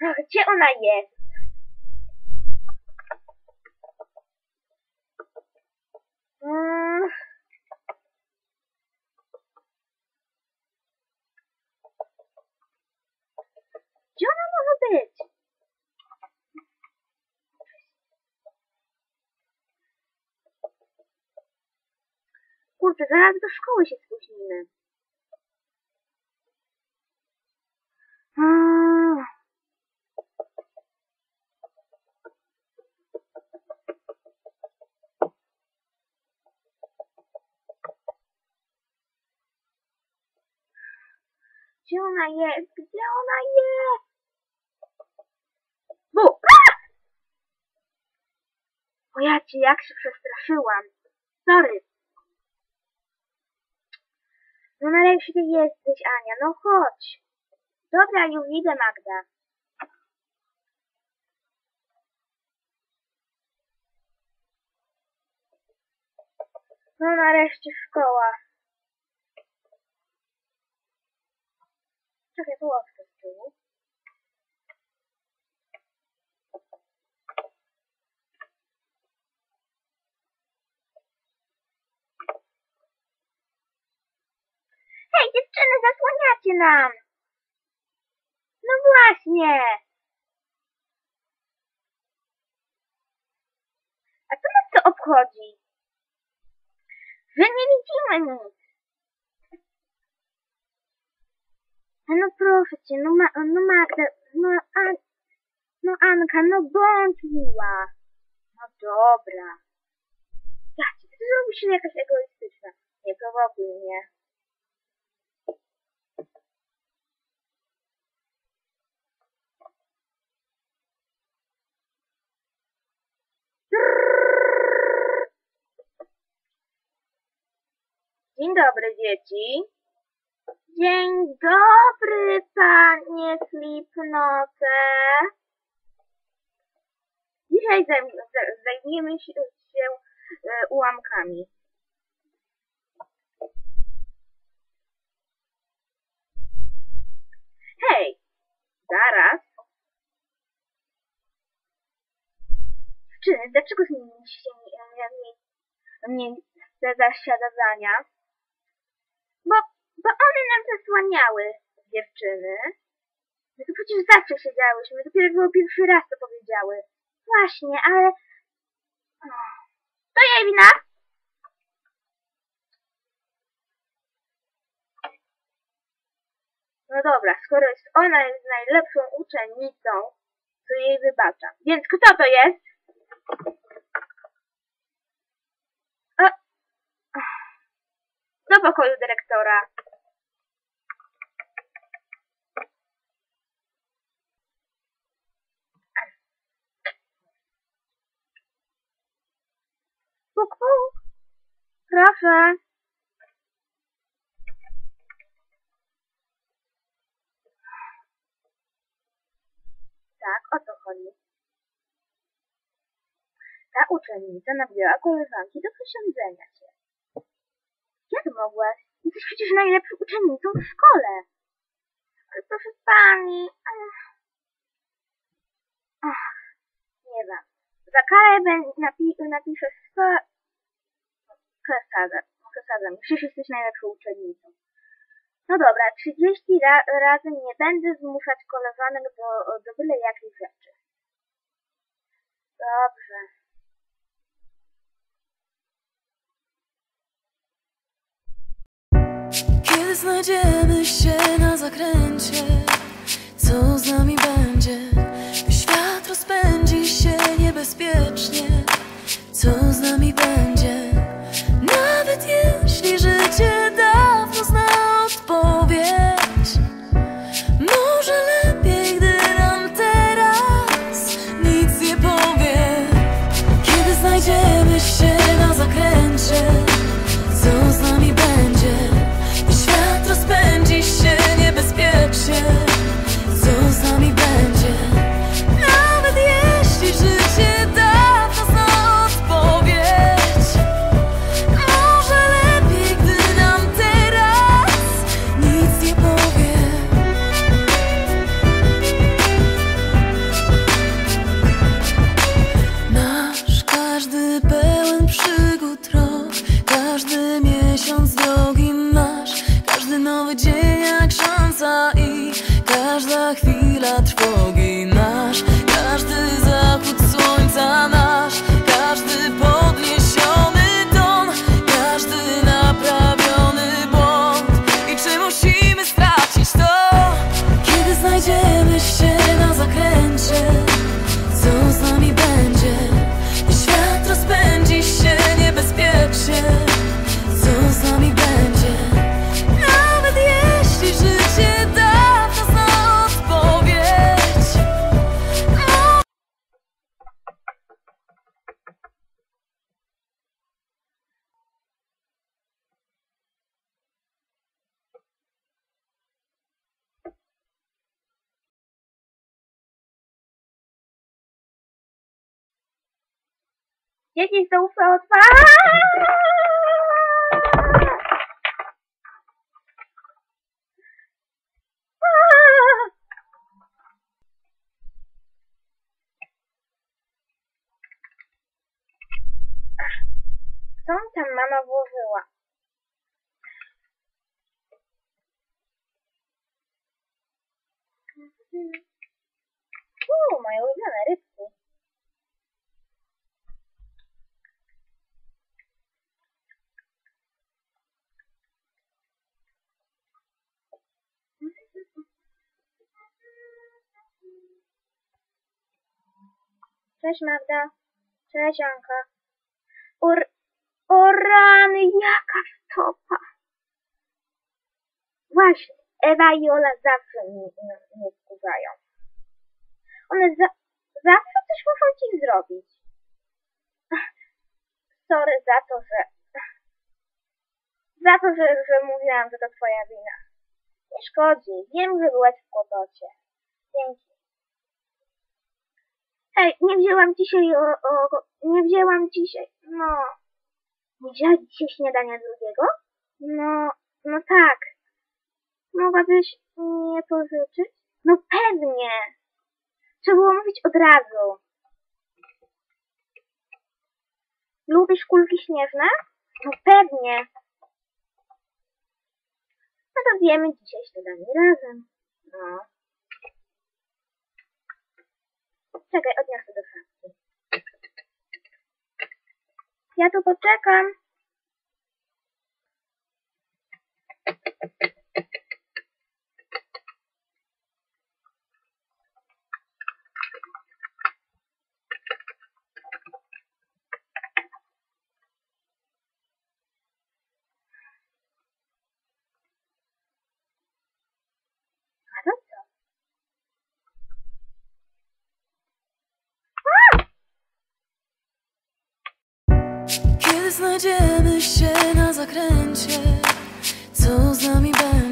Gdzie ona jest? Mm. Gdzie ona może być? Kurczę, zaraz do szkoły się spóźnimy. Mm. Gdzie ona jest? Gdzie ona jest? Bu! A! O ja cię, jak się przestraszyłam. Sorry. No nareszcie jesteś, Ania. No chodź. Dobra, już idę, Magda. No nareszcie szkoła. Czekaj, połowkę z tyłu. Hej, dziewczyny, zasłaniacie nam! No właśnie! A co nas to obchodzi? Że nie widzimy nic. No proszę cię, no, ma, no Magda, no, An, no Anka, no bądź miła. No dobra. Ja cię, ty zrobisz się jakaś egoistyczna. Nie prowokuj mnie. Dzień dobry, dzieci. Dzień dobry, panie Slipnote. Dzisiaj zajm- za- zajmiemy się, e, ułamkami. Hej, zaraz. Dziewczyny, dlaczego zmieniliście miejsce zasiadania? Bo, bo one dziewczyny. My tu przecież zawsze siedziałyśmy, dopiero było pierwszy raz to powiedziały. Właśnie, ale... To jej wina? No dobra, skoro jest ona jest najlepszą uczennicą, to jej wybaczam. Więc kto to jest? O, do pokoju dyrektora. Puk. Proszę. Tak, o co chodzi? Ta uczennica nabiła koleżanki do posiądzenia się. Jak mogłaś? Jesteś przecież najlepszą uczennicą w szkole. Ale proszę pani... Ach, ach nie wiem. Za karę napi napiszę sto... Przesadzam, przesadzam. Przecież jesteś najlepszą uczennicą. No dobra, 30 ra razy nie będę zmuszać koleżanek do, do byle jakiej rzeczy. Dobrze. Kiedy znajdziemy się na zakręcie, co z nami będzie? Gente, estão falando. Santa mama vou voar. Oh, my old man, that. Cześć Magda. Cześć Anka. O, r- o rany, jaka stopa. Właśnie, Ewa i Ola zawsze mnie, mnie, wkurzają. One za, zawsze coś muszą ci zrobić. Sorry za to, że... Za to, że, że mówiłam, że to twoja wina. Nie szkodzi, wiem, że byłaś w kłopocie. Hej, nie wzięłam dzisiaj o, o, nie wzięłam dzisiaj, no, nie dzisiaj śniadania drugiego? No, no tak. Mogłabyś mnie pożyczyć? No pewnie. Trzeba było mówić od razu. Lubisz kulki śnieżne? No pewnie. No to zjemy dzisiaj śniadanie razem. No. Czekaj, odniosę do szafki. Ja tu poczekam. A to co? Kiedy znajdziemy się na zakręcie, co z nami będzie?